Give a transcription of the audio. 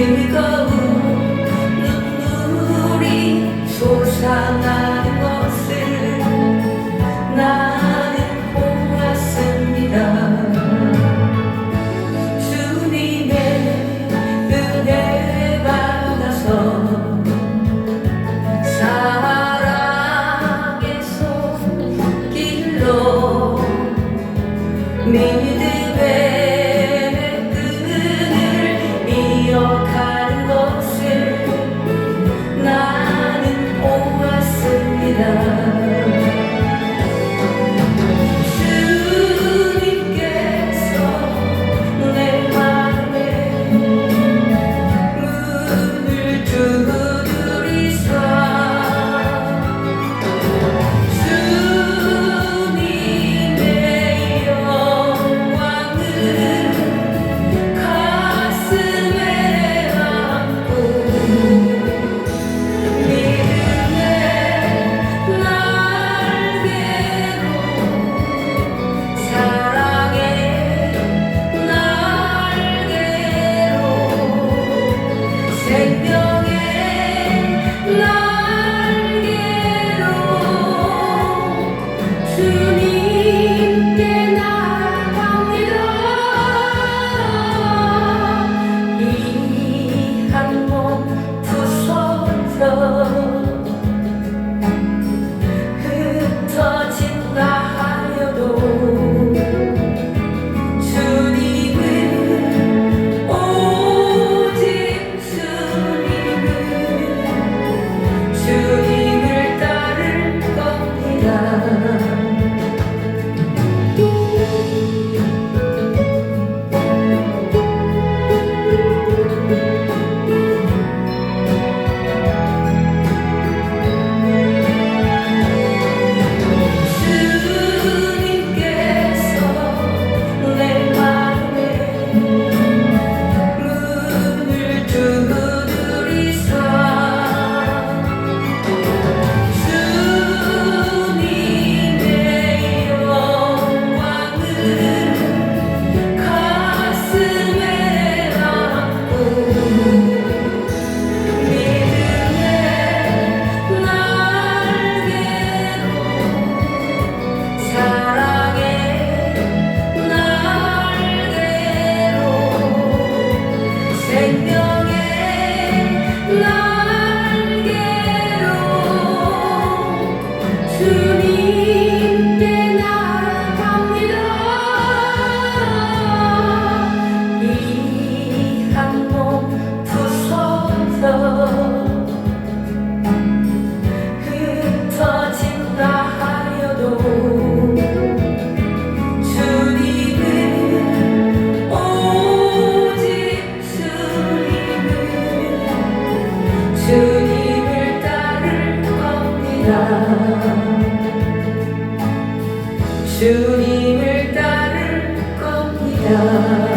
즐거운 눈물이 솟아나는 것을 나는 보았습니다. 주님의 은혜 받아서 사랑의 손길로 믿 나 주님을 따를 겁니다